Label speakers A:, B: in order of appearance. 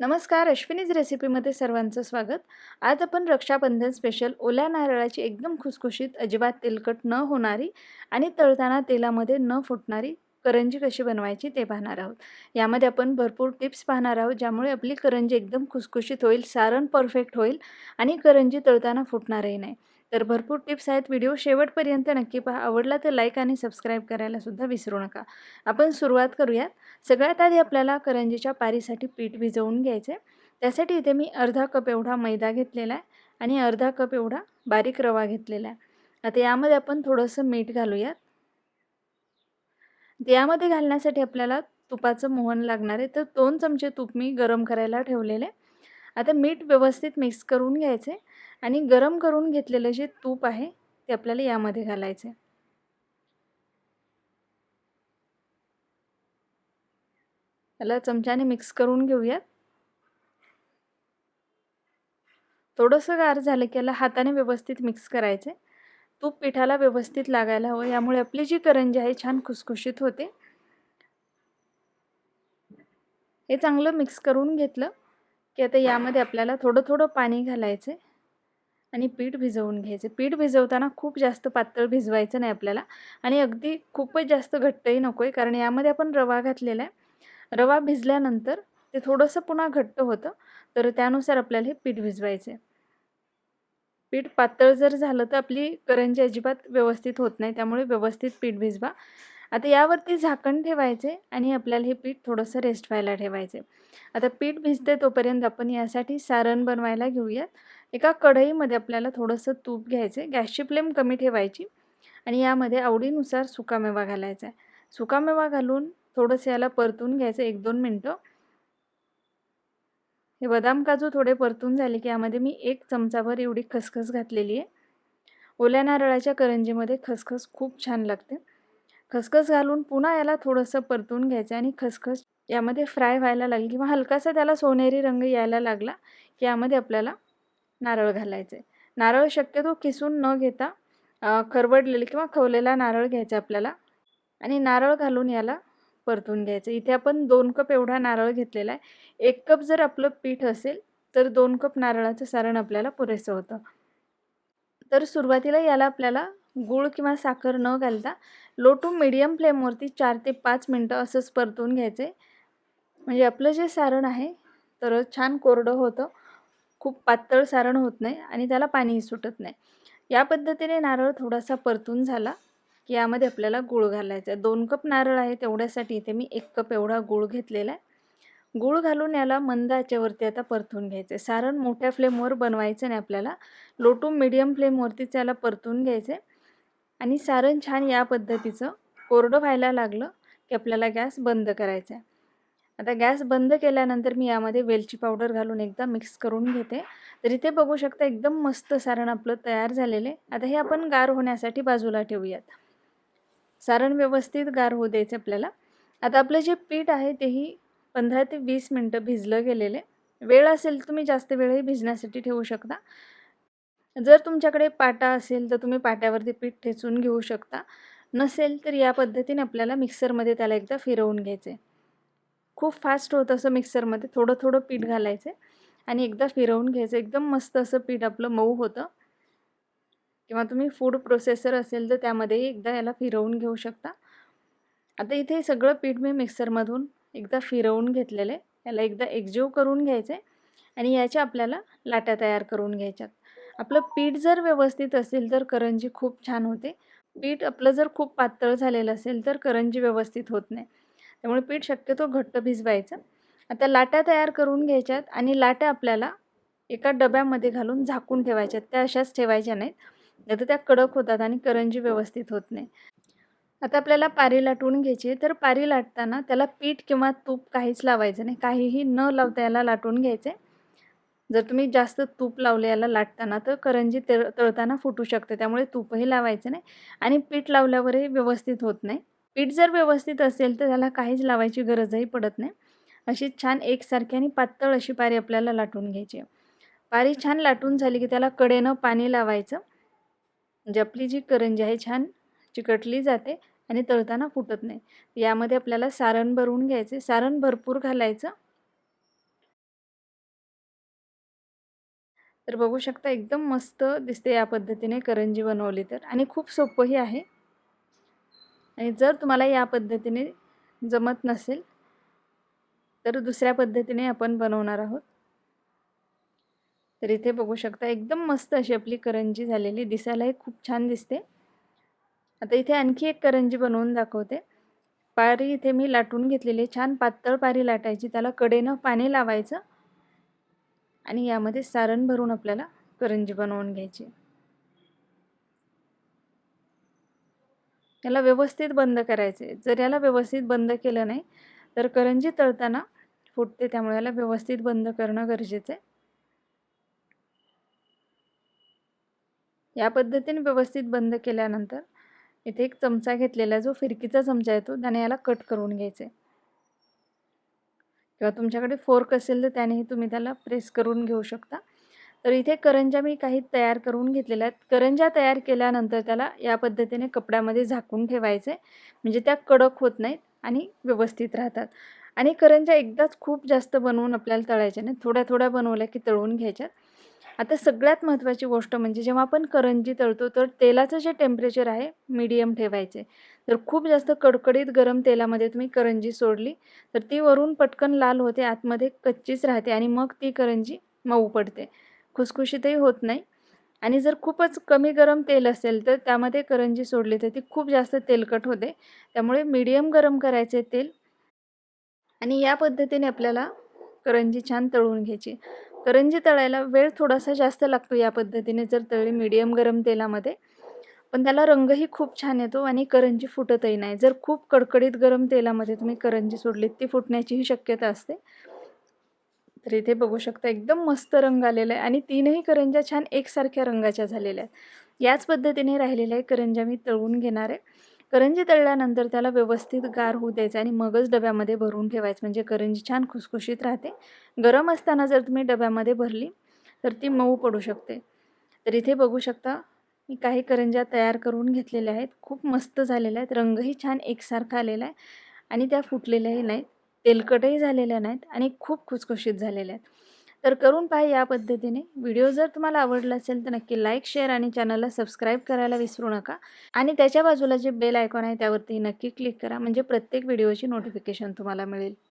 A: नमस्कार अश्विनीज रेसिपीमध्ये सर्वांचं स्वागत. आज आपण रक्षाबंधन स्पेशल ओल्या नारळाची एकदम खुसखुशीत अजिबात तेलकट न होणारी आणि तळताना तेलामध्ये न फुटणारी करंजी कशी बनवायची ते पाहणार आहोत. यामध्ये आपण भरपूर टिप्स पाहणार आहोत ज्यामुळे आपली करंजी एकदम खुसखुशीत होईल सारण परफेक्ट होईल आणि करंजी तळताना फुटणारही नाही. तर भरपूर टिप्स आहेत. व्हिडिओ शेवटपर्यंत नक्की पहा. आवडला तर लाईक आणि सबस्क्राईब करायला सुद्धा विसरू नका. आपण सुरुवात करूयात. सगळ्यात आधी आपल्याला करंजीच्या पारीसाठी पीठ भिजवून घ्यायचे त्यासाठी इथे मी अर्धा कप एवढा मैदा घेतलेला आहे आणि अर्धा कप एवढा बारीक रवा घेतलेला आहे. आता यामध्ये आपण थोडंसं मीठ घालूयात. यामध्ये घालण्यासाठी आपल्याला तुपाचं मोहन लागणार आहे. तर दोन चमचे तूप मी गरम करायला ठेवलेले आता मीठ व्यवस्थित मिक्स करून घ्यायचे आणि गरम करून घेतलेलं जे तूप आहे ते आपल्याला यामध्ये घालायचे याला चमच्याने मिक्स करून घेऊयात. थोडंसं गार झालं की याला हाताने व्यवस्थित मिक्स करायचे तूप पिठाला व्यवस्थित लागायला हवं यामुळे आपली जी करंजी आहे छान खुसखुशीत होते. हे चांगलं मिक्स करून घेतलं. की आता यामध्ये आपल्याला थोडं थोडं पाणी घालायचं आणि पीठ भिजवून घ्यायचं पीठ भिजवताना खूप जास्त पातळ भिजवायचं नाही आपल्याला आणि अगदी खूपच जास्त घट्टही नको आहे कारण यामध्ये आपण रवा घातलेला आहे. रवा भिजल्यानंतर ते थोडंसं पुन्हा घट्ट होतं तर त्यानुसार आपल्याला हे पीठ भिजवायचं आहे पीठ पातळ जर झालं तर आपली करंजी अजिबात व्यवस्थित होत नाही त्यामुळे व्यवस्थित पीठ भिजवा. आता यावरती झाकण ठेवायचे आणि आपल्याला हे पीठ थोडंसं रेस्ट व्हायला ठेवायचे. आता पीठ भिजते तोपर्यंत आपण यासाठी सारण बनवायला घेऊयात. एका कढईमध्ये आपल्याला थोडंसं तूप घ्यायचं गॅसची फ्लेम कमी ठेवायची आणि यामध्ये आवडीनुसार सुकामेवा घालायचा. आहे सुकामेवा घालून थोडंसं याला परतून घ्यायचं एक दोन मिनटं. हे बदाम काजू थोडे परतून झाले की यामध्ये मी एक चमचाभर एवढी खसखस घातलेली आहे. ओल्या नारळाच्या करंजीमध्ये खसखस खूप छान लागते. खसखस घालून पुन्हा याला थोडंसं परतून घ्यायचं आणि खसखस यामध्ये फ्राय व्हायला लागली किंवा हलकासा त्याला सोनेरी रंग यायला लागला की यामध्ये आपल्याला नारळ घालायचं आहे. नारळ शक्यतो किसून न घेता खरवडलेले किंवा खवलेला नारळ घ्यायचा आपल्याला आणि नारळ घालून याला परतून घ्यायचं इथे आपण दोन कप एवढा नारळ घेतलेला आहे. एक कप जर आपलं पीठ असेल तर दोन कप नारळाचं सारण आपल्याला पुरेसं होतं. तर सुरुवातीला याला आपल्याला गूळ किंवा साखर न घालता लो टू मिडियम फ्लेमवरती चार ते पाच मिनटं असंच परतून घ्यायचं. आहे म्हणजे आपलं जे सारण आहे तर छान कोरडं होतं. खूप पातळ सारण होत नाही आणि त्याला पाणीही सुटत नाही. या पद्धतीने नारळ थोडासा परतून झाला की यामध्ये आपल्याला गूळ घालायचा आहे. दोन कप नारळ आहे तेवढ्यासाठी इथे मी एक कप एवढा गूळ घेतलेला आहे. गूळ घालून याला मंद आचेवरती आता परतून घ्यायचं. आहे सारण मोठ्या फ्लेमवर बनवायचं नाही आपल्याला. लो टू मिडियम फ्लेमवरतीच याला परतून घ्यायचं. आहे आणि सारण छान या पद्धतीचं कोरडं व्हायला लागलं की आपल्याला गॅस बंद करायचा आहे. आता गॅस बंद केल्यानंतर मी यामध्ये वेलची पावडर घालून एकदा मिक्स करून घेते. तर इथे बघू शकता एकदम मस्त सारण आपलं तयार झालेलं आहे. आता हे आपण गार होण्यासाठी बाजूला ठेवूयात. सारण व्यवस्थित गार होऊ द्यायचं आपल्याला. आता आपलं जे पीठ आहे तेही पंधरा ते वीस मिनटं भिजलं गेलेले वेळ असेल तुम्ही जास्त वेळही भिजण्यासाठी ठेवू शकता. जर तुमच्याकडे पाटा असेल तर तुम्ही पाट्यावरती पीठ ठेचून घेऊ शकता. नसेल तर या पद्धतीने आपल्याला मिक्सरमध्ये त्याला एकदा फिरवून घ्यायचे खूप फास्ट होतं असं मिक्सरमध्ये थोडं थोडं पीठ घालायचं आणि एकदा फिरवून घ्यायचं एकदम मस्त असं पीठ आपलं मऊ होतं. किंवा तुम्ही फूड प्रोसेसर असेल तर त्यामध्येही एकदा याला फिरवून घेऊ शकता. आता इथे सगळं पीठ मी मिक्सरमधून एकदा फिरवून घेतलेलं आहे. याला एकदा एकजीव करून घ्यायचं आहे आणि याच्या आपल्याला लाट्या तयार करून घ्यायच्यात. आपलं पीठ जर व्यवस्थित असेल तर करंजी खूप छान होते. पीठ आपलं जर खूप पातळ झालेलं असेल तर करंजी व्यवस्थित होत नाही. त्यामुळे पीठ शक्यतो घट्ट भिजवायचं. आता लाट्या तयार करून घ्यायच्यात आणि लाट्या आपल्याला एका डब्यामध्ये घालून झाकून ठेवायच्यात. त्या अशाच ठेवायच्या नाहीत. नाही तर त्या कडक होतात आणि करंजी व्यवस्थित होत नाही. आता आपल्याला पारी लाटून घ्यायची तर पारी लाटताना त्याला पीठ किंवा तूप काहीच लावायचं नाही. काहीही न लावता याला लाटून घ्यायचे जर तुम्ही जास्त तूप लावले याला लाटताना तर करंजी तळ तळताना फुटू शकते. त्यामुळे तूपही लावायचं नाही आणि पीठ लावल्यावरही व्यवस्थित होत नाही. पीठ जर व्यवस्थित असेल तर त्याला काहीच लावायची गरजही पडत नाही. अशी छान एकसारखी आणि पातळ अशी पारी आपल्याला लाटून घ्यायची पारी छान लाटून झाली की त्याला कडेनं पाणी लावायचं. म्हणजे आपली जी करंजी आहे छान चिकटली जाते आणि तळताना फुटत नाही. यामध्ये आपल्याला सारण भरून घ्यायचे सारण भरपूर घालायचं. तर बघू शकता एकदम मस्त दिसते या पद्धतीने करंजी बनवली तर. आणि खूप सोपंही आहे. आणि जर तुम्हाला या पद्धतीने जमत नसेल तर दुसऱ्या पद्धतीने आपण बनवणार आहोत. तर इथे बघू शकता एकदम मस्त अशी आपली करंजी झालेली दिसायलाही खूप छान दिसते. आता इथे आणखी एक करंजी बनवून दाखवते. पारी इथे मी लाटून घेतलेली छान पातळ पारी लाटायची. त्याला कडेनं पाणी लावायचं. आणि यामध्ये सारण भरून आपल्याला करंजी बनवून घ्यायची. याला व्यवस्थित बंद करायचे. जर याला व्यवस्थित बंद केलं नाही तर करंजी तळताना फुटते त्यामुळे याला व्यवस्थित बंद करणं गरजेचं आहे. या पद्धतीने व्यवस्थित बंद केल्यानंतर इथे एक चमचा घेतलेला जो फिरकीचा चमचा येतो त्याने याला कट करून घ्यायचे. किंवा तुमच्याकडे फोर्क असेल तर त्यानेही तुम्ही त्याला प्रेस करून घेऊ शकता. तर इथे करंजा मी काही तयार करून घेतलेल्या आहेत. करंजा तयार केल्यानंतर त्याला या पद्धतीने कपड्यामध्ये झाकून ठेवायचे. म्हणजे त्या कडक होत नाहीत आणि व्यवस्थित राहतात. आणि करंजा एकदाच खूप जास्त बनवून आपल्याला तळायच्या नाही थोड्या थोड्या बनवल्या की तळून घ्यायच्यात आता सगळ्यात महत्त्वाची गोष्ट म्हणजे जेव्हा आपण करंजी तळतो तर तेलाचं जे टेम्परेचर आहे मीडियम ठेवायचे. तर खूप जास्त कडकडीत गरम तेलामध्ये तुम्ही करंजी सोडली तर ती वरून पटकन लाल होते आतमध्ये कच्चीच राहते आणि मग ती करंजी मऊ पडते. खुसखुशीतही होत नाही. आणि जर खूपच कमी गरम तेल असेल तर त्यामध्ये करंजी सोडली तर ती खूप जास्त तेलकट होते. त्यामुळे मीडियम गरम करायचे तेल. आणि या पद्धतीने आपल्याला करंजी छान तळून घ्यायची. करंजी तळायला वेळ थोडासा जास्त लागतो या पद्धतीने जर तळली मीडियम गरम तेलामध्ये. पण त्याला रंगही खूप छान येतो आणि करंजी फुटतही नाही. जर खूप कडकडीत गरम तेलामध्ये तुम्ही करंजी सोडलीत ती फुटण्याचीही शक्यता असते. तर इथे बघू शकता एकदम मस्त रंग आलेला आहे आणि तीनही करंज्या छान एकसारख्या रंगाच्या झालेल्या आहेत. याच पद्धतीने राहिलेल्या आहे करंज्या मी तळून घेणार आहे. करंजी तळल्यानंतर त्याला व्यवस्थित गार होऊ द्यायचं आणि मगच डब्यामध्ये भरून ठेवायचं. म्हणजे करंजी छान खुसखुशीत राहते. गरम असताना जर तुम्ही डब्यामध्ये भरली तर ती मऊ पडू शकते. तर इथे बघू शकता मी काही करंज्या तयार करून घेतलेल्या आहेत. खूप मस्त झालेल्या आहेत. रंगही छान एकसारखा आलेला आहे. आणि त्या फुटलेल्याही नाहीत. तेलकटही झालेल्या नाहीत आणि खूप खुसखुशीत झालेल्या आहेत. तर करून पहा या पद्धतीने. व्हिडिओ जर तुम्हाला आवडला असेल तर नक्की लाईक शेअर आणि चॅनलला सबस्क्राईब करायला विसरू नका. आणि त्याच्या बाजूला जे बेल आयकॉन आहे त्यावरती नक्की क्लिक करा. म्हणजे प्रत्येक व्हिडिओची नोटिफिकेशन तुम्हाला मिळेल.